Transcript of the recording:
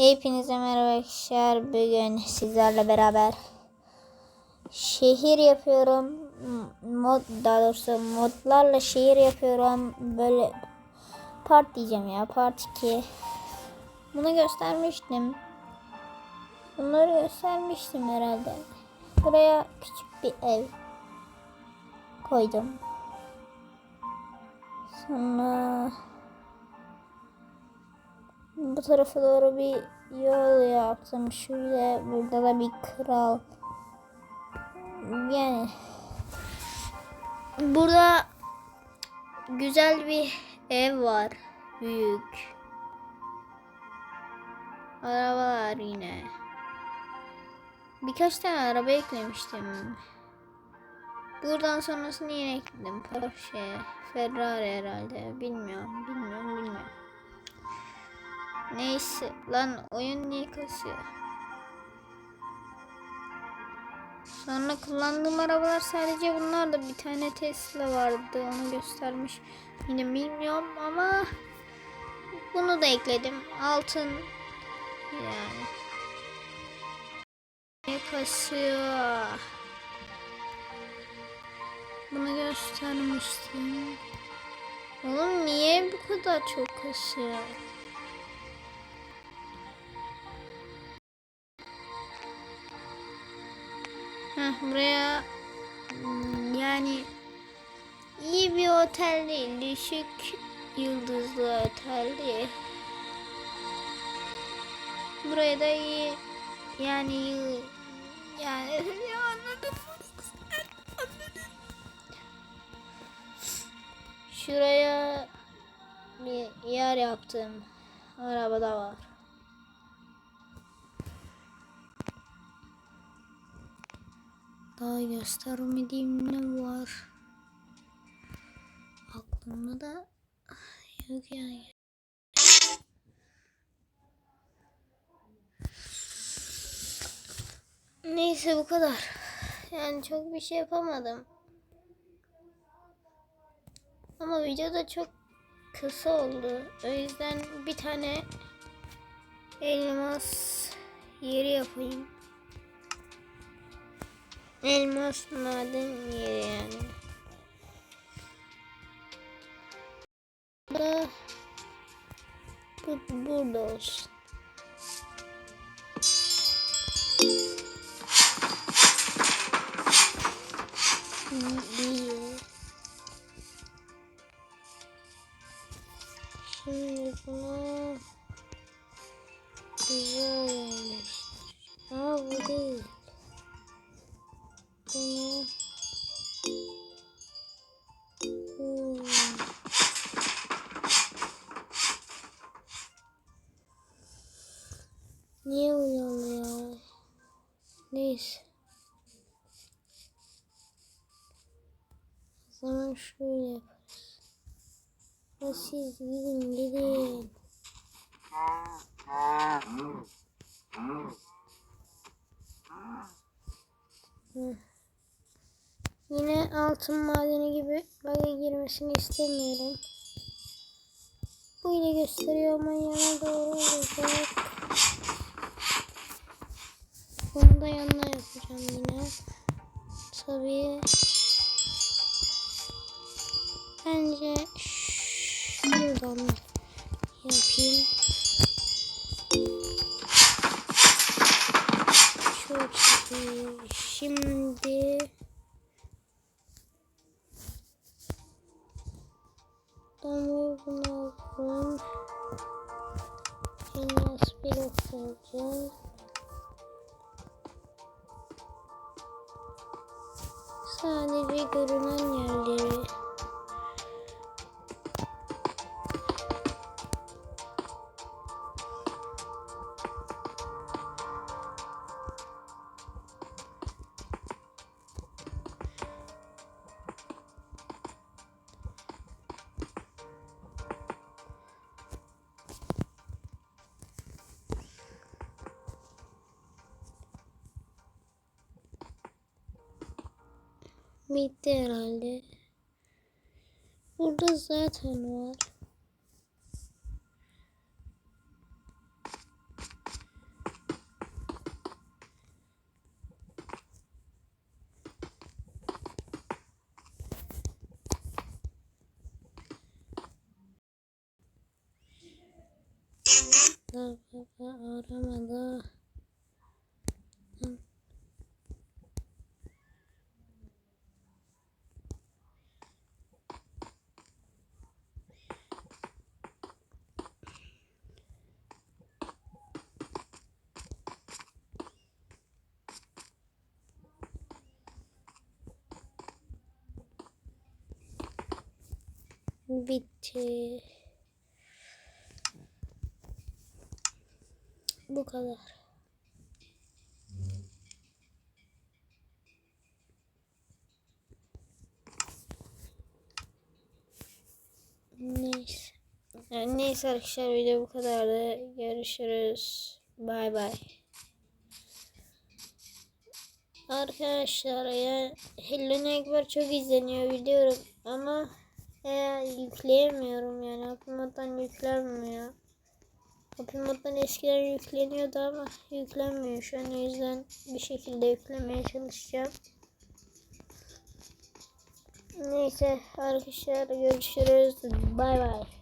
Hepinize merhaba arkadaşlar. Bugün sizlerle beraber şehir yapıyorum. Mod daha doğrusu modlarla şehir yapıyorum. Böyle part diyeceğim ya. Part 2. Bunu göstermiştim. Bunları göstermiştim herhalde. Buraya küçük bir ev koydum. Sonra bu tarafa doğru bir yol yaptım. Şöyle burada da bir kral. Yani burada güzel bir ev var. Büyük. Arabalar yine. Birkaç tane araba eklemiştim. Buradan sonrasını yine ekledim. Porsche, Ferrari herhalde. Bilmiyorum, bilmiyorum. Neyse lan oyun niye kasıyor? Sonra kullandığım arabalar sadece bunlar da bir tane Tesla vardı onu göstermiş. Yine bilmiyorum ama bunu da ekledim. Altın yani. Ne kasıyor? Bunu göstermiştim. Oğlum niye bu kadar çok kasıyor? Buraya hmm, yani iyi bir otel değil, düşük yıldızlı otel değil. Buraya da iyi yani yani. Şuraya bir yer yaptım. Arabada var. Daha göstermediğim ne var? Aklımda da yok yani. Neyse bu kadar. Yani çok bir şey yapamadım. Ama video da çok kısa oldu. O yüzden bir tane elmas yeri yapayım. Elmas maden yeri yani. Da bu burada olsun. Niye uyandı ya? Neyse. O zaman şöyle yaparız. Ya siz gidin gidin. Yine altın madeni gibi bug'a girmesini istemiyorum. Bu ile gösteriyor ama yana doğru olacak. Bunu da yanına yapacağım yine. Tabii. Bence şuradan yapayım. Çok iyi. Şimdi ben bunu aldım. Elmas blok alacağım. Sadece görünen yerleri Mid'de herhalde. Burada zaten var. Aramadı. Bitti. Bu kadar. Neyse. Yani neyse arkadaşlar video bu kadardı. Görüşürüz. Bay bay. Arkadaşlar ya Hello Neighbor çok izleniyor biliyorum ama e, yükleyemiyorum yani Apimo'dan yüklenmiyor. Apimo'dan eskiden yükleniyordu ama yüklenmiyor şu an o yüzden bir şekilde yüklemeye çalışacağım. Neyse arkadaşlar görüşürüz. Bay bay.